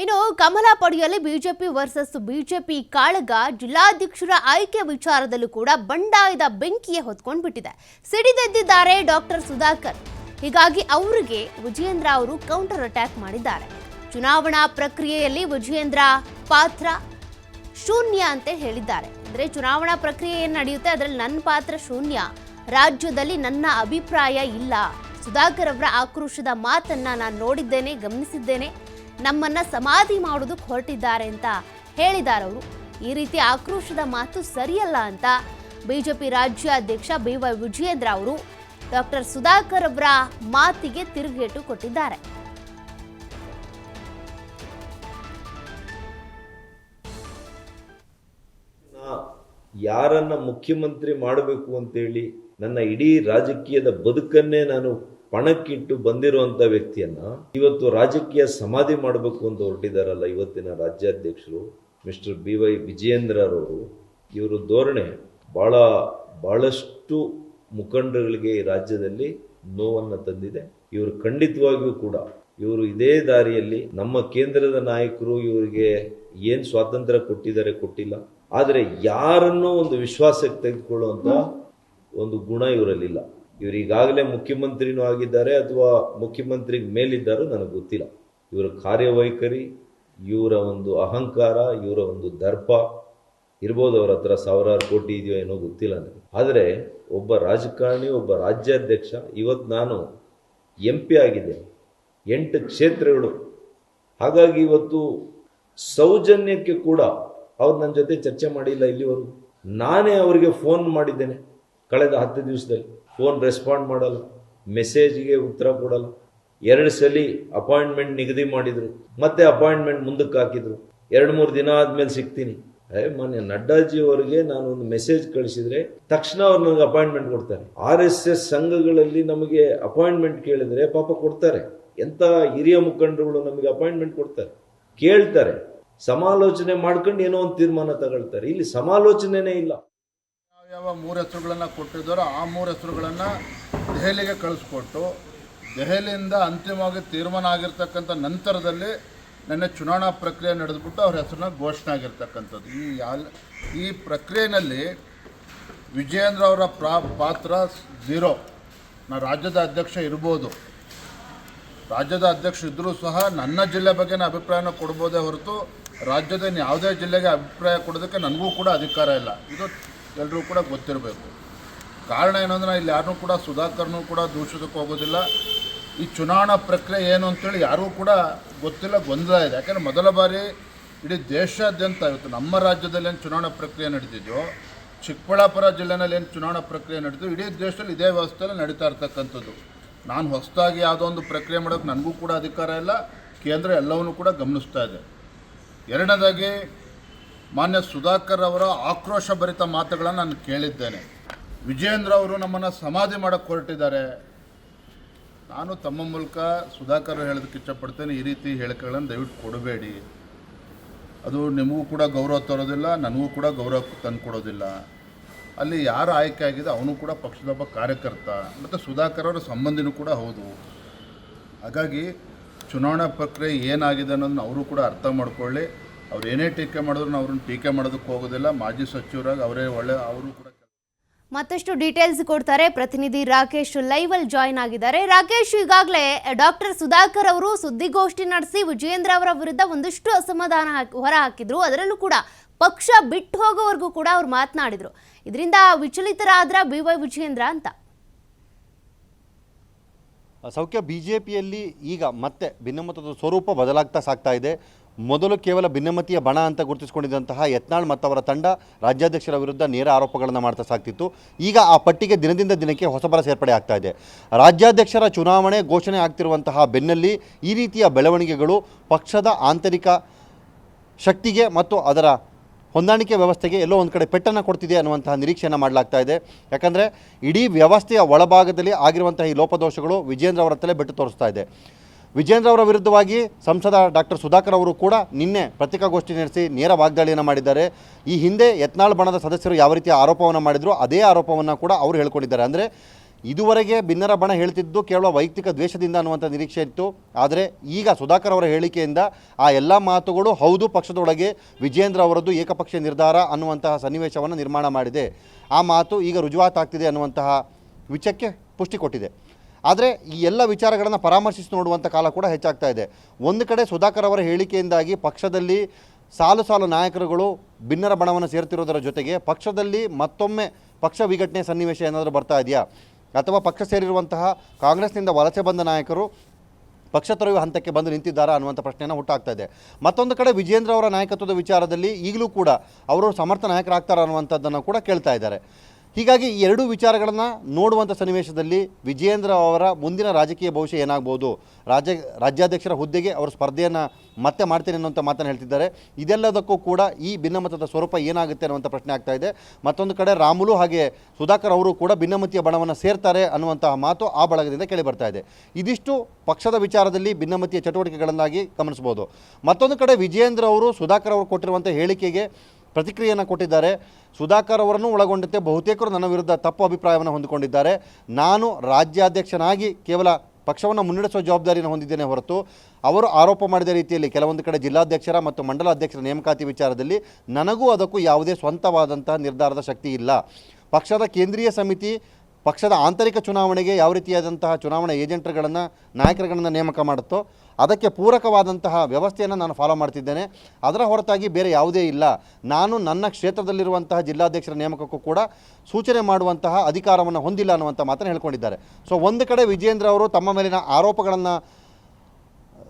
ಇನ್ನು ಕಮಲ ಪಡೆಯಲ್ಲಿ ಬಿಜೆಪಿ ವರ್ಸಸ್ ಬಿಜೆಪಿ ಕಾಳಗ ಜಿಲ್ಲಾಧ್ಯಕ್ಷರ ಆಯ್ಕೆ ವಿಚಾರದಲ್ಲೂ ಕೂಡ ಬಂಡಾಯದ ಬೆಂಕಿಯೇ ಹೊತ್ಕೊಂಡು ಬಿಟ್ಟಿದೆ. ಸಿಡಿದೆದ್ದಿದ್ದಾರೆ ಡಾಕ್ಟರ್ ಸುಧಾಕರ್. ಹೀಗಾಗಿ ಅವರಿಗೆ ವಿಜಯೇಂದ್ರ ಅವರು ಕೌಂಟರ್ ಅಟ್ಯಾಕ್ ಮಾಡಿದ್ದಾರೆ. ಚುನಾವಣಾ ಪ್ರಕ್ರಿಯೆಯಲ್ಲಿ ವಿಜಯೇಂದ್ರ ಪಾತ್ರ ಶೂನ್ಯ ಅಂತ ಹೇಳಿದ್ದಾರೆ. ಅಂದ್ರೆ ಚುನಾವಣಾ ಪ್ರಕ್ರಿಯೆ ಏನು ನಡೆಯುತ್ತೆ, ಅದರಲ್ಲಿ ನನ್ನ ಪಾತ್ರ ಶೂನ್ಯ. ರಾಜ್ಯದಲ್ಲಿ ನನ್ನ ಅಭಿಪ್ರಾಯ ಇಲ್ಲ. ಸುಧಾಕರ್ ಅವರ ಆಕ್ರೋಶದ ಮಾತನ್ನ ನಾನು ನೋಡಿದ್ದೇನೆ, ಗಮನಿಸಿದ್ದೇನೆ. ನಮ್ಮನ್ನ ಸಮಾಧಿ ಮಾಡೋದಕ್ಕೆ ಹೊರಟಿದ್ದಾರೆ ಅಂತ ಹೇಳಿದ್ದಾರೆ ಅವರು. ಈ ರೀತಿ ಆಕ್ರೋಶದ ಮಾತು ಸರಿಯಲ್ಲ ಅಂತ ಬಿಜೆಪಿ ರಾಜ್ಯಾಧ್ಯಕ್ಷ ಬಿ ವೈ ವಿಜಯೇಂದ್ರ ಅವರು ಡಾಕ್ಟರ್ ಸುಧಾಕರ್ ಅವರ ಮಾತಿಗೆ ತಿರುಗೇಟು ಕೊಟ್ಟಿದ್ದಾರೆ. ಯಾರನ್ನ ಮುಖ್ಯಮಂತ್ರಿ ಮಾಡಬೇಕು ಅಂತೇಳಿ ನನ್ನ ಇಡೀ ರಾಜಕೀಯದ ಬದುಕನ್ನೇ ನಾನು ಪಣಕ್ಕಿಟ್ಟು ಬಂದಿರುವಂತ ವ್ಯಕ್ತಿಯನ್ನ ಇವತ್ತು ರಾಜಕೀಯ ಸಮಾಧಿ ಮಾಡಬೇಕು ಅಂತ ಹೊರಟಿದಾರಲ್ಲ ಇವತ್ತಿನ ರಾಜ್ಯಾಧ್ಯಕ್ಷರು ಮಿಸ್ಟರ್ ಬಿ ವೈ ವಿಜಯೇಂದ್ರರವರು. ಇವರು ಧೋರಣೆ ಬಹಳ, ಬಹಳಷ್ಟು ಮುಖಂಡರುಗಳಿಗೆ ಈ ರಾಜ್ಯದಲ್ಲಿ ನೋವನ್ನ ತಂದಿದೆ. ಇವರು ಖಂಡಿತವಾಗಿಯೂ ಕೂಡ, ಇವರು ಇದೇ ದಾರಿಯಲ್ಲಿ ನಮ್ಮ ಕೇಂದ್ರದ ನಾಯಕರು ಇವರಿಗೆ ಏನ್ ಸ್ವಾತಂತ್ರ್ಯ ಕೊಟ್ಟಿದ್ದಾರೆ ಕೊಟ್ಟಿಲ್ಲ. ಆದರೆ ಯಾರನ್ನೂ ಒಂದು ವಿಶ್ವಾಸಕ್ಕೆ ತೆಗೆದುಕೊಳ್ಳುವಂತ ಒಂದು ಗುಣ ಇವರಲ್ಲಿಲ್ಲ. ಇವರು ಈಗಾಗಲೇ ಮುಖ್ಯಮಂತ್ರಿನೂ ಆಗಿದ್ದಾರೆ ಅಥವಾ ಮುಖ್ಯಮಂತ್ರಿಗೆ ಮೇಲಿದ್ದಾರೋ ನನಗೆ ಗೊತ್ತಿಲ್ಲ. ಇವರ ಕಾರ್ಯವೈಖರಿ, ಇವರ ಒಂದು ಅಹಂಕಾರ, ಇವರ ಒಂದು ದರ್ಪ, ಇರ್ಬೋದು ಅವ್ರ ಹತ್ರ ಸಾವಿರಾರು ಕೋಟಿ ಇದೆಯೋ ಏನೋ ಗೊತ್ತಿಲ್ಲ ನನಗೆ. ಆದರೆ ಒಬ್ಬ ರಾಜಕಾರಣಿ, ಒಬ್ಬ ರಾಜ್ಯಾಧ್ಯಕ್ಷ ಇವತ್ತು ನಾನು ಎಂ ಪಿ ಆಗಿದ್ದೇನೆ ಎಂಟು ಕ್ಷೇತ್ರಗಳು. ಹಾಗಾಗಿ ಇವತ್ತು ಸೌಜನ್ಯಕ್ಕೆ ಕೂಡ ಅವ್ರು ನನ್ನ ಜೊತೆ ಚರ್ಚೆ ಮಾಡಿಲ್ಲ ಇಲ್ಲಿವರೆಗೂ. ನಾನೇ ಅವರಿಗೆ ಫೋನ್ ಮಾಡಿದ್ದೇನೆ ಕಳೆದ ಹತ್ತು ದಿವಸದಲ್ಲಿ. ಫೋನ್ ರೆಸ್ಪಾಂಡ್ ಮಾಡಲ್ಲ, ಮೆಸೇಜ್ಗೆ ಉತ್ತರ ಕೊಡಲ್ಲ. ಎರಡು ಸಲ ಅಪಾಯಿಂಟ್ಮೆಂಟ್ ನಿಗದಿ ಮಾಡಿದರು, ಮತ್ತೆ ಅಪಾಯಿಂಟ್ಮೆಂಟ್ ಮುಂದಕ್ಕೆ ಹಾಕಿದರು. ಎರಡು ಮೂರು ದಿನ ಆದಮೇಲೆ ಸಿಗ್ತೀನಿ. ಅದೇ ಮೊನ್ನೆ ನಡ್ಡಾಜಿ ಅವರಿಗೆ ನಾನು ಒಂದು ಮೆಸೇಜ್ ಕಳಿಸಿದ್ರೆ ತಕ್ಷಣ ಅವ್ರು ನನಗೆ ಅಪಾಯಿಂಟ್ಮೆಂಟ್ ಕೊಡ್ತಾರೆ. ಆರ್ ಎಸ್ ಎಸ್ ಸಂಘಗಳಲ್ಲಿ ನಮಗೆ ಅಪಾಯಿಂಟ್ಮೆಂಟ್ ಕೇಳಿದ್ರೆ ಪಾಪ ಕೊಡ್ತಾರೆ. ಎಂತ ಹಿರಿಯ ಮುಖಂಡರುಗಳು ನಮಗೆ ಅಪಾಯಿಂಟ್ಮೆಂಟ್ ಕೊಡ್ತಾರೆ. ಕೇಳ್ತಾರೆ. ಸಮಾಲೋಚನೆ ಮಾಡ್ಕೊಂಡು ಏನೋ ಒಂದು ತೀರ್ಮಾನ ತಗೊಳ್ತಾರೆ. ಇಲ್ಲಿ ಸಮಾಲೋಚನೆನೇ ಇಲ್ಲ. ಯಾವ ಮೂರು ಹೆಸರುಗಳನ್ನು ಕೊಟ್ಟಿದ್ದಾರೋ ಆ ಮೂರು ಹೆಸರುಗಳನ್ನು ದೆಹಲಿಗೆ ಕಳಿಸ್ಕೊಟ್ಟು, ದೆಹಲಿಯಿಂದ ಅಂತಿಮವಾಗಿ ತೀರ್ಮಾನ ಆಗಿರ್ತಕ್ಕಂಥ ನಂತರದಲ್ಲಿ ನೆನ್ನೆ ಚುನಾವಣಾ ಪ್ರಕ್ರಿಯೆ ನಡೆದುಬಿಟ್ಟು ಅವ್ರ ಹೆಸರನ್ನ ಘೋಷಣೆ ಆಗಿರ್ತಕ್ಕಂಥದ್ದು. ಈ ಯಾಲ್, ಈ ಪ್ರಕ್ರಿಯೆಯಲ್ಲಿ ವಿಜಯೇಂದ್ರ ಅವರ ಪ್ರಾ, ಪಾತ್ರ ಝೀರೋ. ನಾ ರಾಜ್ಯದ ಅಧ್ಯಕ್ಷ ಇರ್ಬೋದು. ರಾಜ್ಯದ ಅಧ್ಯಕ್ಷ ಇದ್ದರೂ ಸಹ ನನ್ನ ಜಿಲ್ಲೆ ಬಗ್ಗೆ ಅಭಿಪ್ರಾಯನ ಕೊಡ್ಬೋದೇ ಹೊರತು ರಾಜ್ಯದ ಯಾವುದೇ ಜಿಲ್ಲೆಗೆ ಅಭಿಪ್ರಾಯ ಕೊಡೋದಕ್ಕೆ ನನಗೂ ಕೂಡ ಅಧಿಕಾರ ಇಲ್ಲ. ಇದು ಎಲ್ಲರೂ ಕೂಡ ಗೊತ್ತಿರಬೇಕು. ಕಾರಣ ಏನಂದ್ರೆ ಇಲ್ಲಿ ಯಾರನ್ನೂ ಕೂಡ ಸುಧಾಕರ್ನೂ ಕೂಡ ದೂಷಿಸಕ್ಕೆ ಹೋಗೋದಿಲ್ಲ. ಈ ಚುನಾವಣಾ ಪ್ರಕ್ರಿಯೆ ಏನು ಅಂತೇಳಿ ಯಾರಿಗೂ ಕೂಡ ಗೊತ್ತಿಲ್ಲ, ಗೊಂದಲ ಇದೆ. ಯಾಕಂದರೆ ಮೊದಲ ಬಾರಿ ಇಡೀ ದೇಶಾದ್ಯಂತ ಇವತ್ತು ನಮ್ಮ ರಾಜ್ಯದಲ್ಲಿ ಏನು ಚುನಾವಣಾ ಪ್ರಕ್ರಿಯೆ ನಡೆದಿದೆಯೋ ಚಿಕ್ಕಬಳ್ಳಾಪುರ ಜಿಲ್ಲೆನಲ್ಲಿ ಏನು ಚುನಾವಣಾ ಪ್ರಕ್ರಿಯೆ ನಡೆದಿದೆ ಇಡೀ ದೇಶದಲ್ಲಿ ಇದೇ ವ್ಯವಸ್ಥೆಯಲ್ಲಿ ನಡೀತಾ ಇರ್ತಕ್ಕಂಥದ್ದು. ನಾನು ಹೊಸದಾಗಿ ಯಾವುದೋ ಒಂದು ಪ್ರಕ್ರಿಯೆ ಮಾಡೋಕ್ಕೆ ನನಗೂ ಕೂಡ ಅಧಿಕಾರ ಇಲ್ಲ. ಕೇಂದ್ರ ಎಲ್ಲವನ್ನೂ ಕೂಡ ಗಮನಿಸ್ತಾ ಇದೆ. ಎರಡನೇದಾಗಿ ಮಾನ್ಯ ಸುಧಾಕರ್ ಅವರ ಆಕ್ರೋಶ ಭರಿತ ಮಾತುಗಳನ್ನು ನಾನು ಕೇಳಿದ್ದೇನೆ. ವಿಜೇಂದ್ರ ಅವರು ನಮ್ಮನ್ನು ಸಮಾಧಿ ಮಾಡೋಕ್ಕೆ ಹೊರಟಿದ್ದಾರೆ. ನಾನು ತಮ್ಮ ಮೂಲಕ ಸುಧಾಕರ್ ಹೇಳೋದಕ್ಕೆ ಇಷ್ಟಪಡ್ತೇನೆ. ಈ ರೀತಿ ಹೇಳಿಕೆಗಳನ್ನು ದಯವಿಟ್ಟು ಕೊಡಬೇಡಿ. ಅದು ನಿಮಗೂ ಕೂಡ ಗೌರವ ತರೋದಿಲ್ಲ, ನನಗೂ ಕೂಡ ಗೌರವ ತಂದು ಕೊಡೋದಿಲ್ಲ ಅಲ್ಲಿ ಯಾರು ಆಯ್ಕೆ ಆಗಿದೆ ಅವನು ಕೂಡ ಪಕ್ಷದೊಬ್ಬ ಕಾರ್ಯಕರ್ತ. ಮತ್ತು ಸುಧಾಕರ್ ಅವರ ಸಂಬಂಧಿನೂ ಕೂಡ ಹೌದು. ಹಾಗಾಗಿ ಚುನಾವಣಾ ಪ್ರಕ್ರಿಯೆ ಏನಾಗಿದೆ ಅನ್ನೋದನ್ನ ಅವರು ಕೂಡ ಅರ್ಥ ಮಾಡ್ಕೊಳ್ಳಿ. ಅವ್ರು ಏನೇ ಟೀಕೆ ಮಾಡಿದ್ರು ನಾವು ಅವ್ರನ್ನ ಟೀಕೆ ಮಾಡೋದಕ್ಕೆ ಹೋಗೋದಿಲ್ಲ. ಮಾಜಿ ಸಚಿವರಾಗಿ ಅವರೇ ಒಳ್ಳೆ ಅವರು ಕೂಡ ಮತ್ತಷ್ಟು ಡೀಟೇಲ್ಸ್ ಕೊಡ್ತಾರೆ. ಪ್ರತಿನಿಧಿ ರಾಕೇಶ್ ಲೈವ್ ಅಲ್ಲಿ ಜಾಯ್ನ್ ಆಗಿದ್ದಾರೆ. ರಾಕೇಶ್ ಈಗಾಗಲೇ ಡಾಕ್ಟರ್ ಸುಧಾಕರ್ ಅವರು ಸುದ್ದಿಗೋಷ್ಠಿ ನಡೆಸಿ ವಿಜಯೇಂದ್ರ ಅವರ ವಿರುದ್ಧ ಒಂದಿಷ್ಟು ಅಸಮಾಧಾನ ಹಾಕಿ- ಹೊರ ಹಾಕಿದ್ರು. ಅದರಲ್ಲೂ ಕೂಡ ಪಕ್ಷ ಬಿಟ್ಟು ಹೋಗೋವರೆಗೂ ಕೂಡ ಅವ್ರು ಮಾತನಾಡಿದ್ರು. ಇದರಿಂದ ವಿಚಲಿತರಾದ್ರ ಬಿ ವೈ ವಿಜಯೇಂದ್ರ ಅಂತ. ಸೌಖ್ಯ ಬಿ ಜೆ ಪಿಯಲ್ಲಿ ಈಗ ಮತ್ತೆ ಭಿನ್ನಮತದ ಸ್ವರೂಪ ಬದಲಾಗ್ತಾ ಸಾಗ್ತಾ ಇದೆ. ಮೊದಲು ಕೇವಲ ಭಿನ್ನಮತೀಯ ಬಣ ಅಂತ ಗುರುತಿಸಿಕೊಂಡಿದ್ದಂತಹ ಯತ್ನಾಳ್ ಮತ್ತು ಅವರ ತಂಡ ರಾಜ್ಯಾಧ್ಯಕ್ಷರ ವಿರುದ್ಧ ನೇರ ಆರೋಪಗಳನ್ನು ಮಾಡ್ತಾ ಸಾಗ್ತಿತ್ತು ಈಗ ಆ ಪಟ್ಟಿಗೆ ದಿನದಿಂದ ದಿನಕ್ಕೆ ಹೊಸಬರ ಸೇರ್ಪಡೆ ಆಗ್ತಾ ಇದೆ. ರಾಜ್ಯಾಧ್ಯಕ್ಷರ ಚುನಾವಣೆ ಘೋಷಣೆ ಆಗ್ತಿರುವಂತಹ ಬೆನ್ನಲ್ಲಿ ಈ ರೀತಿಯ ಬೆಳವಣಿಗೆಗಳು ಪಕ್ಷದ ಆಂತರಿಕ ಶಕ್ತಿಗೆ ಮತ್ತು ಅದರ ಹೊಂದಾಣಿಕೆ ವ್ಯವಸ್ಥೆಗೆ ಎಲ್ಲೋ ಒಂದು ಕಡೆ ಪೆಟ್ಟನ್ನು ಕೊಡ್ತಿದೆ ಅನ್ನುವಂತಹ ನಿರೀಕ್ಷೆಯನ್ನು ಮಾಡಲಾಗ್ತಾ ಇದೆ. ಯಾಕಂದರೆ ಇಡೀ ವ್ಯವಸ್ಥೆಯ ಒಳಭಾಗದಲ್ಲಿ ಆಗಿರುವಂತಹ ಈ ಲೋಪದೋಷಗಳು ವಿಜೇಂದ್ರ ಅವರ ಬೆಟ್ಟು ತೋರಿಸ್ತಾ ಇದೆ. ವಿಜೇಂದ್ರ ಅವರ ವಿರುದ್ಧವಾಗಿ ಸಂಸದ ಡಾಕ್ಟರ್ ಸುಧಾಕರ್ ಅವರು ಕೂಡ ನಿನ್ನೆ ಪತ್ರಿಕಾಗೋಷ್ಠಿ ನಡೆಸಿ ನೇರ ವಾಗ್ದಾಳಿಯನ್ನು ಮಾಡಿದ್ದಾರೆ. ಈ ಹಿಂದೆ ಯತ್ನಾಳ್ ಬಣದ ಸದಸ್ಯರು ಯಾವ ರೀತಿಯ ಆರೋಪವನ್ನು ಮಾಡಿದ್ರು ಅದೇ ಆರೋಪವನ್ನು ಕೂಡ ಅವರು ಹೇಳ್ಕೊಂಡಿದ್ದಾರೆ. ಅಂದರೆ ಇದುವರೆಗೆ ಭಿನ್ನರ ಬಣ ಹೇಳ್ತಿದ್ದು ಕೇವಲ ವೈಯಕ್ತಿಕ ದ್ವೇಷದಿಂದ ಅನ್ನುವಂಥ ನಿರೀಕ್ಷೆ ಇತ್ತು. ಆದರೆ ಈಗ ಸುಧಾಕರ್ ಅವರ ಹೇಳಿಕೆಯಿಂದ ಆ ಎಲ್ಲ ಮಾತುಗಳು ಹೌದು ಪಕ್ಷದೊಳಗೆ ವಿಜೇಂದ್ರ ಅವರದ್ದು ಏಕಪಕ್ಷ ನಿರ್ಧಾರ ಅನ್ನುವಂತಹ ಸನ್ನಿವೇಶವನ್ನು ನಿರ್ಮಾಣ ಮಾಡಿದೆ. ಆ ಮಾತು ಈಗ ರುಜುವಾತಾಗ್ತಿದೆ ಅನ್ನುವಂತಹ ವಿಚಕ್ಕೆ ಪುಷ್ಟಿ ಕೊಟ್ಟಿದೆ. ಆದರೆ ಈ ಎಲ್ಲ ವಿಚಾರಗಳನ್ನು ಪರಾಮರ್ಶಿಸಿ ನೋಡುವಂಥ ಕಾಲ ಕೂಡ ಹೆಚ್ಚಾಗ್ತಾ ಇದೆ. ಒಂದು ಕಡೆ ಸುಧಾಕರ್ ಅವರ ಹೇಳಿಕೆಯಿಂದಾಗಿ ಪಕ್ಷದಲ್ಲಿ ಸಾಲು ಸಾಲು ನಾಯಕರುಗಳು ಭಿನ್ನರ ಬಣವನ್ನು ಸೇರ್ತಿರೋದರ ಜೊತೆಗೆ ಪಕ್ಷದಲ್ಲಿ ಮತ್ತೊಮ್ಮೆ ಪಕ್ಷ ವಿಘಟನೆ ಸನ್ನಿವೇಶ ಏನಾದರೂ ಬರ್ತಾ ಇದೆಯಾ? ಅಥವಾ ಪಕ್ಷ ಸೇರಿರುವಂತಹ ಕಾಂಗ್ರೆಸ್ನಿಂದ ವಲಸೆ ಬಂದ ನಾಯಕರು ಪಕ್ಷ ತೊರೆಯುವ ಹಂತಕ್ಕೆ ಬಂದು ನಿಂತಿದ್ದಾರಾ ಅನ್ನುವಂಥ ಪ್ರಶ್ನೆಯನ್ನು ಹುಟ್ಟಾಗ್ತಾ ಇದೆ. ಮತ್ತೊಂದು ಕಡೆ ವಿಜೇಂದ್ರ ಅವರ ನಾಯಕತ್ವದ ವಿಚಾರದಲ್ಲಿ ಈಗಲೂ ಕೂಡ ಅವರು ಸಮರ್ಥ ನಾಯಕರಾಗ್ತಾರ ಅನ್ನುವಂಥದ್ದನ್ನು ಕೂಡ ಕೇಳ್ತಾ ಇದ್ದಾರೆ. ಹೀಗಾಗಿ ಈ ಎರಡೂ ವಿಚಾರಗಳನ್ನು ನೋಡುವಂಥ ಸನ್ನಿವೇಶದಲ್ಲಿ ವಿಜಯೇಂದ್ರ ಅವರ ಮುಂದಿನ ರಾಜಕೀಯ ಭವಿಷ್ಯ ಏನಾಗ್ಬೋದು? ರಾಜ್ಯ, ರಾಜ್ಯಾಧ್ಯಕ್ಷರ ಹುದ್ದೆಗೆ ಅವರು ಸ್ಪರ್ಧೆಯನ್ನು ಮತ್ತೆ ಮಾಡ್ತೇನೆ ಅನ್ನುವಂಥ ಮಾತನ್ನು ಹೇಳ್ತಿದ್ದಾರೆ. ಇದೆಲ್ಲದಕ್ಕೂ ಕೂಡ ಈ ಭಿನ್ನಮತದ ಸ್ವರೂಪ ಏನಾಗುತ್ತೆ ಅನ್ನುವಂಥ ಪ್ರಶ್ನೆ ಆಗ್ತಾ ಇದೆ. ಮತ್ತೊಂದು ಕಡೆ ರಾಮುಲು ಹಾಗೆ ಸುಧಾಕರ್ ಅವರು ಕೂಡ ಭಿನ್ನಮತೀಯ ಬಣವನ್ನು ಸೇರ್ತಾರೆ ಅನ್ನುವಂತಹ ಮಾತು ಆ ಬಳಗದಿಂದ ಕೇಳಿ ಬರ್ತಾ ಇದೆ. ಇದಿಷ್ಟು ಪಕ್ಷದ ವಿಚಾರದಲ್ಲಿ ಭಿನ್ನಮತೀಯ ಚಟುವಟಿಕೆಗಳನ್ನಾಗಿ ಗಮನಿಸಬಹುದು. ಮತ್ತೊಂದು ಕಡೆ ವಿಜಯೇಂದ್ರ ಅವರು, ಸುಧಾಕರ್ ಅವರು ಕೊಟ್ಟಿರುವಂಥ ಹೇಳಿಕೆಗೆ ಪ್ರತಿಕ್ರಿಯೆಯನ್ನು ಕೊಟ್ಟಿದ್ದಾರೆ. ಸುಧಾಕರ್ ಅವರನ್ನು ಒಳಗೊಂಡಂತೆ ಬಹುತೇಕರು ನನ್ನ ವಿರುದ್ಧ ತಪ್ಪು ಅಭಿಪ್ರಾಯವನ್ನು ಹೊಂದಿಕೊಂಡಿದ್ದಾರೆ. ನಾನು ರಾಜ್ಯಾಧ್ಯಕ್ಷನಾಗಿ ಕೇವಲ ಪಕ್ಷವನ್ನು ಮುನ್ನಡೆಸುವ ಜವಾಬ್ದಾರಿಯನ್ನು ಹೊಂದಿದ್ದೇನೆ ಹೊರತು ಅವರು ಆರೋಪ ಮಾಡಿದ ರೀತಿಯಲ್ಲಿ ಕೆಲವೊಂದು ಕಡೆ ಜಿಲ್ಲಾಧ್ಯಕ್ಷರ ಮತ್ತು ಮಂಡಲ ಅಧ್ಯಕ್ಷರ ನೇಮಕಾತಿ ವಿಚಾರದಲ್ಲಿ ನನಗೂ ಅದಕ್ಕೂ ಯಾವುದೇ ಸ್ವಂತವಾದಂತಹ ನಿರ್ಧಾರದ ಶಕ್ತಿ ಇಲ್ಲ. ಪಕ್ಷದ ಕೇಂದ್ರೀಯ ಸಮಿತಿ ಪಕ್ಷದ ಆಂತರಿಕ ಚುನಾವಣೆಗೆ ಯಾವ ರೀತಿಯಾದಂತಹ ಚುನಾವಣಾ ಏಜೆಂಟ್ರುಗಳನ್ನು, ನಾಯಕರುಗಳನ್ನು ನೇಮಕ ಮಾಡುತ್ತೋ, ಅದಕ್ಕೆ ಪೂರಕವಾದಂತಹ ವ್ಯವಸ್ಥೆಯನ್ನು ನಾನು ಫಾಲೋ ಮಾಡ್ತಿದ್ದೇನೆ. ಅದರ ಹೊರತಾಗಿ ಬೇರೆ ಯಾವುದೇ ಇಲ್ಲ. ನಾನು ನನ್ನ ಕ್ಷೇತ್ರದಲ್ಲಿರುವಂತಹ ಜಿಲ್ಲಾಧ್ಯಕ್ಷರ ನೇಮಕಕ್ಕೂ ಕೂಡ ಸೂಚನೆ ಮಾಡುವಂತಹ ಅಧಿಕಾರವನ್ನು ಹೊಂದಿಲ್ಲ ಅನ್ನುವಂಥ ಮಾತನ್ನು ಹೇಳ್ಕೊಂಡಿದ್ದಾರೆ. ಸೊ ಒಂದು ಕಡೆ ವಿಜೇಂದ್ರ ಅವರು ತಮ್ಮ ಮೇಲಿನ ಆರೋಪಗಳನ್ನು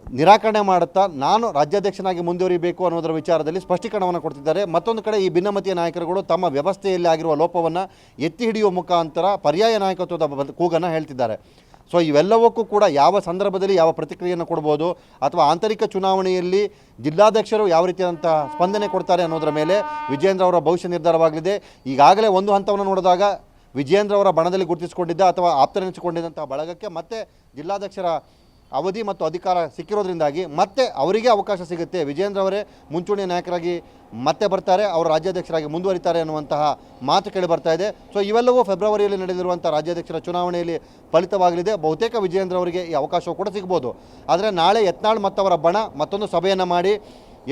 ನಿರಾಕರಣೆ ಮಾಡುತ್ತಾ ನಾನು ರಾಜ್ಯಾಧ್ಯಕ್ಷನಾಗಿ ಮುಂದುವರಿಬೇಕು ಅನ್ನೋದರ ವಿಚಾರದಲ್ಲಿ ಸ್ಪಷ್ಟೀಕರಣವನ್ನು ಕೊಡ್ತಿದ್ದಾರೆ. ಮತ್ತೊಂದು ಕಡೆ ಈ ಭಿನ್ನಮತೀಯ ನಾಯಕರುಗಳು ತಮ್ಮ ವ್ಯವಸ್ಥೆಯಲ್ಲಿ ಆಗಿರುವ ಲೋಪವನ್ನು ಎತ್ತಿ ಹಿಡಿಯುವ ಮುಖಾಂತರ ಪರ್ಯಾಯ ನಾಯಕತ್ವದ ಕೂಗನ್ನು ಹೇಳ್ತಿದ್ದಾರೆ. ಸೊ, ಇವೆಲ್ಲವಕ್ಕೂ ಕೂಡ ಯಾವ ಸಂದರ್ಭದಲ್ಲಿ ಯಾವ ಪ್ರತಿಕ್ರಿಯೆಯನ್ನು ಕೊಡ್ಬೋದು ಅಥವಾ ಆಂತರಿಕ ಚುನಾವಣೆಯಲ್ಲಿ ಜಿಲ್ಲಾಧ್ಯಕ್ಷರು ಯಾವ ರೀತಿಯಾದಂಥ ಸ್ಪಂದನೆ ಕೊಡ್ತಾರೆ ಅನ್ನೋದರ ಮೇಲೆ ವಿಜೇಂದ್ರ ಅವರ ಭವಿಷ್ಯ ನಿರ್ಧಾರವಾಗಲಿದೆ. ಈಗಾಗಲೇ ಒಂದು ಹಂತವನ್ನು ನೋಡಿದಾಗ ವಿಜೇಂದ್ರ ಅವರ ಬಣದಲ್ಲಿ ಗುರುತಿಸಿಕೊಂಡಿದ್ದ ಅಥವಾ ಆಪ್ತರೆನಿಸಿಕೊಂಡಿದ್ದಂಥ ಬಳಗಕ್ಕೆ ಮತ್ತೆ ಜಿಲ್ಲಾಧ್ಯಕ್ಷರ ಅವಧಿ ಮತ್ತು ಅಧಿಕಾರ ಸಿಕ್ಕಿರೋದ್ರಿಂದಾಗಿ ಮತ್ತೆ ಅವರಿಗೆ ಅವಕಾಶ ಸಿಗುತ್ತೆ. ವಿಜೇಂದ್ರ ಅವರೇ ಮುಂಚೂಣಿ ನಾಯಕರಾಗಿ ಮತ್ತೆ ಬರ್ತಾರೆ, ಅವರು ರಾಜ್ಯಾಧ್ಯಕ್ಷರಾಗಿ ಮುಂದುವರಿತಾರೆ ಅನ್ನುವಂತಹ ಮಾತು ಕೇಳಿ ಬರ್ತಾ ಇದೆ. ಸೊ ಇವೆಲ್ಲವೂ ಫೆಬ್ರವರಿಯಲ್ಲಿ ನಡೆದಿರುವಂಥ ರಾಜ್ಯಾಧ್ಯಕ್ಷರ ಚುನಾವಣೆಯಲ್ಲಿ ಫಲಿತವಾಗಲಿದೆ. ಬಹುತೇಕ ವಿಜೇಂದ್ರ ಅವರಿಗೆ ಈ ಅವಕಾಶವು ಕೂಡ ಸಿಗ್ಬೋದು. ಆದರೆ ನಾಳೆ ಯತ್ನಾಳ್ ಮತ್ತವರ ಬಣ ಮತ್ತೊಂದು ಸಭೆಯನ್ನು ಮಾಡಿ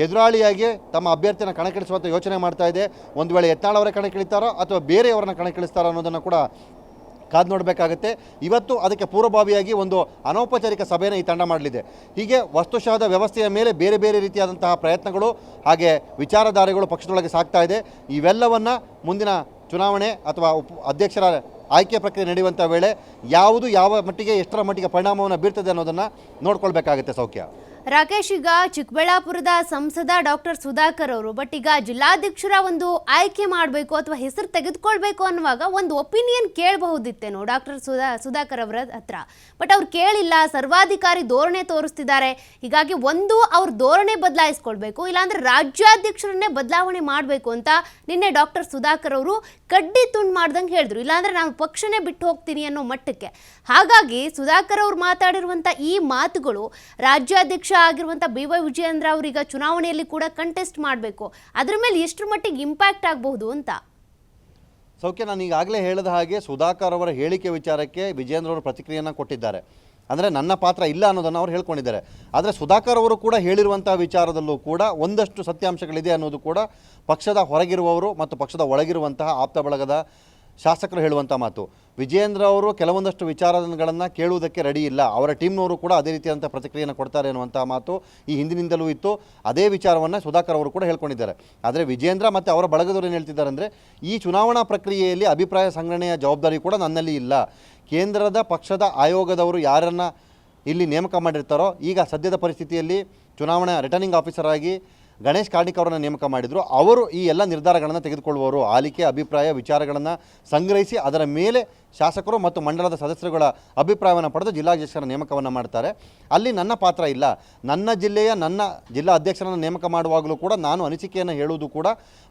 ಎದುರಾಳಿಯಾಗಿ ತಮ್ಮ ಅಭ್ಯರ್ಥಿಯನ್ನು ಕಣಕ್ಕಿಳಿಸುವಂಥ ಯೋಚನೆ ಮಾಡ್ತಾ ಇದೆ. ಒಂದು ವೇಳೆ ಯತ್ನಾಳ್ ಅವರೇ ಕಣಕ್ಕಿಳಿತಾರೋ ಅಥವಾ ಬೇರೆಯವರನ್ನ ಕಣಕ್ಕಿಳಿಸ್ತಾರೋ ಅನ್ನೋದನ್ನು ಕೂಡ ಕಾದು ನೋಡಬೇಕಾಗುತ್ತೆ. ಇವತ್ತು ಅದಕ್ಕೆ ಪೂರ್ವಭಾವಿಯಾಗಿ ಒಂದು ಅನೌಪಚಾರಿಕ ಸಭೆಯನ್ನು ಈ ತಂಡ ಮಾಡಲಿದೆ. ಹೀಗೆ ವಸ್ತುಶಃದ ವ್ಯವಸ್ಥೆಯ ಮೇಲೆ ಬೇರೆ ಬೇರೆ ರೀತಿಯಾದಂತಹ ಪ್ರಯತ್ನಗಳು ಹಾಗೆ ವಿಚಾರಧಾರೆಗಳು ಪಕ್ಷದೊಳಗೆ ಸಾಗ್ತಾ ಇದೆ. ಇವೆಲ್ಲವನ್ನು ಮುಂದಿನ ಚುನಾವಣೆ ಅಥವಾ ಉಪ ಅಧ್ಯಕ್ಷರ ಆಯ್ಕೆ ಪ್ರಕ್ರಿಯೆ ನಡೆಯುವಂಥ ವೇಳೆ ಯಾವುದು ಯಾವ ಮಟ್ಟಿಗೆ ಎಷ್ಟರ ಮಟ್ಟಿಗೆ ಪರಿಣಾಮವನ್ನು ಬೀರ್ತದೆ ಅನ್ನೋದನ್ನು ನೋಡ್ಕೊಳ್ಬೇಕಾಗುತ್ತೆ ಸೌಖ್ಯ. ರಾಕೇಶ್ ಈಗ ಚಿಕ್ಕಬಳ್ಳಾಪುರದ ಸಂಸದ ಡಾಕ್ಟರ್ ಸುಧಾಕರ್ ಅವರು, ಬಟ್ ಈಗ ಜಿಲ್ಲಾಧ್ಯಕ್ಷರ ಒಂದು ಆಯ್ಕೆ ಮಾಡಬೇಕು ಅಥವಾ ಹೆಸರು ತೆಗೆದುಕೊಳ್ಬೇಕು ಅನ್ನುವಾಗ ಒಂದು ಒಪಿನಿಯನ್ ಕೇಳಬಹುದಿತ್ತೇನೋ ಡಾಕ್ಟರ್ ಸುಧಾ, ಸುಧಾಕರ್ ಅವರ ಹತ್ರ. ಬಟ್ ಅವ್ರು ಕೇಳಿಲ್ಲ, ಸರ್ವಾಧಿಕಾರಿ ಧೋರಣೆ ತೋರಿಸ್ತಿದ್ದಾರೆ. ಹೀಗಾಗಿ ಒಂದು ಅವ್ರ ಧೋರಣೆ ಬದಲಾಯಿಸ್ಕೊಳ್ಬೇಕು, ಇಲ್ಲಾಂದ್ರೆ ರಾಜ್ಯಾಧ್ಯಕ್ಷರನ್ನೇ ಬದಲಾವಣೆ ಮಾಡಬೇಕು ಅಂತ ನಿನ್ನೆ ಡಾಕ್ಟರ್ ಸುಧಾಕರ್ ಅವರು ಕಡ್ಡಿ ತುಂಡು ಮಾಡ್ದಂಗೆ ಹೇಳಿದ್ರು. ಇಲ್ಲಾಂದ್ರೆ ನಾನು ಪಕ್ಷನೇ ಬಿಟ್ಟು ಹೋಗ್ತೀನಿ ಅನ್ನೋ ಮಟ್ಟಕ್ಕೆ. ಹಾಗಾಗಿ ಸುಧಾಕರ್ ಅವ್ರು ಮಾತಾಡಿರುವಂಥ ಈ ಮಾತುಗಳು ರಾಜ್ಯಾಧ್ಯಕ್ಷ ಆಗಿರುವಂಥ ಬಿ ವೈ ವಿಜಯೇಂದ್ರ ಅವರೀಗ ಚುನಾವಣೆಯಲ್ಲಿ ಕೂಡ ಕಂಟೆಸ್ಟ್ ಮಾಡಬೇಕು. ಅದ್ರ ಮೇಲೆ ಎಷ್ಟರ ಮಟ್ಟಿಗೆ ಇಂಪ್ಯಾಕ್ಟ್ ಆಗಬಹುದು ಅಂತ? ಸೌಖ್ಯ, ನಾನು ಈಗಾಗಲೇ ಹೇಳಿದ ಹಾಗೆ ಸುಧಾಕರ್ ಅವರ ಹೇಳಿಕೆ ವಿಚಾರಕ್ಕೆ ವಿಜೇಂದ್ರ ಅವರು ಪ್ರತಿಕ್ರಿಯೆಯನ್ನು ಕೊಟ್ಟಿದ್ದಾರೆ. ಅಂದರೆ ನನ್ನ ಪಾತ್ರ ಇಲ್ಲ ಅನ್ನೋದನ್ನು ಅವರು ಹೇಳ್ಕೊಂಡಿದ್ದಾರೆ. ಆದರೆ ಸುಧಾಕರ್ ಅವರು ಕೂಡ ಹೇಳಿರುವಂಥ ವಿಚಾರದಲ್ಲೂ ಕೂಡ ಒಂದಷ್ಟು ಸತ್ಯಾಂಶಗಳಿದೆ ಅನ್ನೋದು ಕೂಡ ಪಕ್ಷದ ಹೊರಗಿರುವವರು ಮತ್ತು ಪಕ್ಷದ ಒಳಗಿರುವಂತಹ ಆಪ್ತ ಬಳಗದ ಶಾಸಕರು ಹೇಳುವಂಥ ಮಾತು. ವಿಜೇಂದ್ರ ಅವರು ಕೆಲವೊಂದಷ್ಟು ವಿಚಾರಗಳನ್ನು ಕೇಳುವುದಕ್ಕೆ ರೆಡಿ ಇಲ್ಲ. ಅವರ ಟೀಮ್ನವರು ಕೂಡ ಅದೇ ರೀತಿಯಾದಂಥ ಪ್ರತಿಕ್ರಿಯೆಯನ್ನು ಕೊಡ್ತಾರೆ ಅನ್ನುವಂಥ ಮಾತು ಈ ಹಿಂದಿನಿಂದಲೂ ಇತ್ತು. ಅದೇ ವಿಚಾರವನ್ನು ಸುಧಾಕರ್ ಅವರು ಕೂಡ ಹೇಳ್ಕೊಂಡಿದ್ದಾರೆ. ಆದರೆ ವಿಜೇಂದ್ರ ಮತ್ತು ಅವರ ಬಳಗದವರು ಏನು ಹೇಳ್ತಿದ್ದಾರೆ ಅಂದರೆ ಈ ಚುನಾವಣಾ ಪ್ರಕ್ರಿಯೆಯಲ್ಲಿ ಅಭಿಪ್ರಾಯ ಸಂಗ್ರಹಣೆಯ ಜವಾಬ್ದಾರಿ ಕೂಡ ನನ್ನಲ್ಲಿ ಇಲ್ಲ. ಕೇಂದ್ರದ ಪಕ್ಷದ ಆಯೋಗದವರು ಯಾರನ್ನು ಇಲ್ಲಿ ನೇಮಕ ಮಾಡಿರ್ತಾರೋ, ಈಗ ಸದ್ಯದ ಪರಿಸ್ಥಿತಿಯಲ್ಲಿ ಚುನಾವಣಾ ರಿಟರ್ನಿಂಗ್ ಆಫೀಸರ್ ಆಗಿ ಗಣೇಶ್ ಕಾರ್ಣಿಕ್ ಅವರನ್ನು ನೇಮಕ ಮಾಡಿದರು. ಅವರು ಈ ಎಲ್ಲ ನಿರ್ಧಾರಗಳನ್ನು ತೆಗೆದುಕೊಳ್ಳುವವರು, ಆಲಿಕೆ, ಅಭಿಪ್ರಾಯ, ವಿಚಾರಗಳನ್ನು ಸಂಗ್ರಹಿಸಿ ಅದರ ಮೇಲೆ ಶಾಸಕರು ಮತ್ತು ಮಂಡಲದ ಸದಸ್ಯರುಗಳ ಅಭಿಪ್ರಾಯವನ್ನು ಪಡೆದು ಜಿಲ್ಲಾಧ್ಯಕ್ಷರ ನೇಮಕವನ್ನು ಮಾಡ್ತಾರೆ. ಅಲ್ಲಿ ನನ್ನ ಪಾತ್ರ ಇಲ್ಲ. ನನ್ನ ಜಿಲ್ಲೆಯ ನನ್ನ ಜಿಲ್ಲಾ ಅಧ್ಯಕ್ಷರನ್ನು ನೇಮಕ ಮಾಡುವಾಗಲೂ ಕೂಡ ನಾನು ಅನಿಸಿಕೆಯನ್ನು ಹೇಳುವುದು ಕೂಡ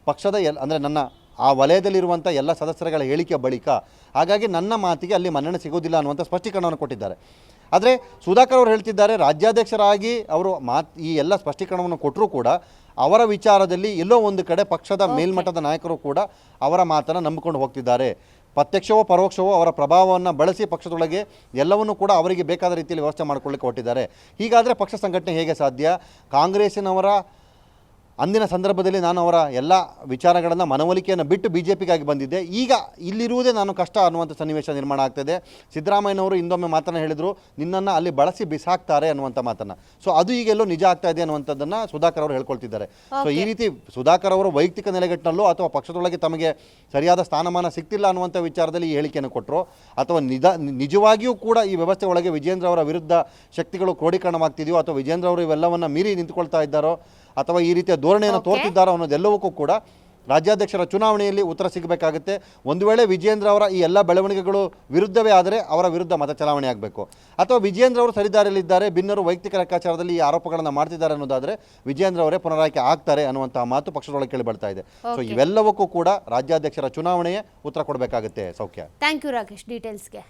ಪಕ್ಷದ ಎಲ್, ಅಂದರೆ ನನ್ನ ಆ ವಲಯದಲ್ಲಿರುವಂಥ ಎಲ್ಲ ಸದಸ್ಯರುಗಳ ಹೇಳಿಕೆ ಬಳಿಕ. ಹಾಗಾಗಿ ನನ್ನ ಮಾತಿಗೆ ಅಲ್ಲಿ ಮನ್ನಣೆ ಸಿಗೋದಿಲ್ಲ ಅನ್ನುವಂಥ ಸ್ಪಷ್ಟೀಕರಣವನ್ನು ಕೊಟ್ಟಿದ್ದಾರೆ. ಆದರೆ ಸುಧಾಕರ್ ಅವರು ಹೇಳ್ತಿದ್ದಾರೆ ರಾಜ್ಯಾಧ್ಯಕ್ಷರಾಗಿ ಅವರು ಮಾತ್ ಈ ಎಲ್ಲ ಸ್ಪಷ್ಟೀಕರಣವನ್ನು ಕೊಟ್ಟರೂ ಕೂಡ ಅವರ ವಿಚಾರದಲ್ಲಿ ಎಲ್ಲೋ ಒಂದು ಕಡೆ ಪಕ್ಷದ ಮೇಲ್ಮಟ್ಟದ ನಾಯಕರು ಕೂಡ ಅವರ ಮಾತನ್ನು ನಂಬಿಕೊಂಡು ಹೋಗ್ತಿದ್ದಾರೆ. ಪ್ರತ್ಯಕ್ಷವೋ ಪರೋಕ್ಷವೋ ಅವರ ಪ್ರಭಾವವನ್ನು ಬಳಸಿ ಪಕ್ಷದೊಳಗೆ ಎಲ್ಲವನ್ನೂ ಕೂಡ ಅವರಿಗೆ ಬೇಕಾದ ರೀತಿಯಲ್ಲಿ ವ್ಯವಸ್ಥೆ ಮಾಡಿಕೊಳ್ಳಿಕ್ಕೆ ಹೊಟ್ಟಿದ್ದಾರೆ ಹೀಗಾದರೆ ಪಕ್ಷ ಸಂಘಟನೆ ಹೇಗೆ ಸಾಧ್ಯ? ಕಾಂಗ್ರೆಸ್ಸಿನವರ ಅಂದಿನ ಸಂದರ್ಭದಲ್ಲಿ ನಾನು ಅವರ ಎಲ್ಲ ವಿಚಾರಗಳನ್ನು ಮನವೊಲಿಕೆಯನ್ನು ಬಿಟ್ಟು ಬಿ ಜೆ ಪಿಗಾಗಿ ಬಂದಿದ್ದೆ. ಈಗ ಇಲ್ಲಿರುವುದೇ ನಾನು ಕಷ್ಟ ಅನ್ನುವಂಥ ಸನ್ನಿವೇಶ ನಿರ್ಮಾಣ ಆಗ್ತದೆ. ಸಿದ್ದರಾಮಯ್ಯನವರು ಇಂದೊಮ್ಮೆ ಮಾತನ್ನು ಹೇಳಿದರು ನಿನ್ನನ್ನು ಅಲ್ಲಿ ಬಳಸಿ ಬಿಸಾಕ್ತಾರೆ ಅನ್ನುವಂಥ ಮಾತನ್ನು. ಸೊ ಅದು ಈಗೆಲ್ಲೋ ನಿಜ ಆಗ್ತಾ ಇದೆ ಅನ್ನುವಂಥದ್ದನ್ನು ಸುಧಾಕರ್ ಅವರು ಹೇಳ್ಕೊಳ್ತಿದ್ದಾರೆ. ಸೊ ಈ ರೀತಿ ಸುಧಾಕರ್ ಅವರು ವೈಯಕ್ತಿಕ ನೆಲೆಗಟ್ಟಿನಲ್ಲೋ ಅಥವಾ ಪಕ್ಷದೊಳಗೆ ತಮಗೆ ಸರಿಯಾದ ಸ್ಥಾನಮಾನ ಸಿಗ್ತಿಲ್ಲ ಅನ್ನುವಂಥ ವಿಚಾರದಲ್ಲಿ ಈ ಹೇಳಿಕೆಯನ್ನು ಕೊಟ್ಟರು ಅಥವಾ ನಿಜ ನಿಜವಾಗಿಯೂ ಕೂಡ ಈ ವ್ಯವಸ್ಥೆ ಒಳಗೆ ವಿಜೇಂದ್ರ ಅವರ ವಿರುದ್ಧ ಶಕ್ತಿಗಳು ಕ್ರೋಢೀಕರಣವಾಗ್ತಿದೆಯೋ ಅಥವಾ ವಿಜೇಂದ್ರ ಅವರು ಇವೆಲ್ಲವನ್ನು ಮೀರಿ ನಿಂತ್ಕೊಳ್ತಾ ಇದ್ದಾರೋ ಅಥವಾ ಈ ರೀತಿಯ ಧೋರಣೆಯನ್ನು. ತೋರ್ತಿದ್ದಾರೋ ಅನ್ನೋದೆಲ್ಲವಕ್ಕೂ ಕೂಡ ರಾಜ್ಯಾಧ್ಯಕ್ಷರ ಚುನಾವಣೆಯಲ್ಲಿ ಉತ್ತರ ಸಿಗಬೇಕಾಗುತ್ತೆ. ಒಂದು ವೇಳೆ ವಿಜೇಂದ್ರ ಅವರ ಈ ಎಲ್ಲ ಬೆಳವಣಿಗೆಗಳು ವಿರುದ್ಧವೇ ಆದರೆ ಅವರ ವಿರುದ್ಧ ಮತ ಚಲಾವಣೆ ಆಗಬೇಕು. ಅಥವಾ ವಿಜೇಂದ್ರ ಅವರು ಸರಿದಾರಿಯಲ್ಲಿದ್ದಾರೆ ಭಿನ್ನರು ವೈಯಕ್ತಿಕ ಲೆಕ್ಕಾಚಾರದಲ್ಲಿ ಈ ಆರೋಪಗಳನ್ನು ಮಾಡ್ತಿದ್ದಾರೆ ಅನ್ನೋದಾದರೆ ವಿಜೇಂದ್ರ ಅವರೇ ಪುನರಾಯ್ಕೆ ಆಗ್ತಾರೆ ಅನ್ನುವಂತಹ ಮಾತು ಪಕ್ಷದೊಳಗೆ ಕೇಳಿ ಬರ್ತಾ ಇದೆ ಸೊ ಇವೆಲ್ಲವಕ್ಕೂ ಕೂಡ ರಾಜ್ಯಾಧ್ಯಕ್ಷರ ಚುನಾವಣೆಯೇ ಉತ್ತರ ಕೊಡಬೇಕಾಗುತ್ತೆ. ಸೌಖ್ಯ. Thank you Rakesh ಡೀಟೇಲ್ಸ್ಗೆ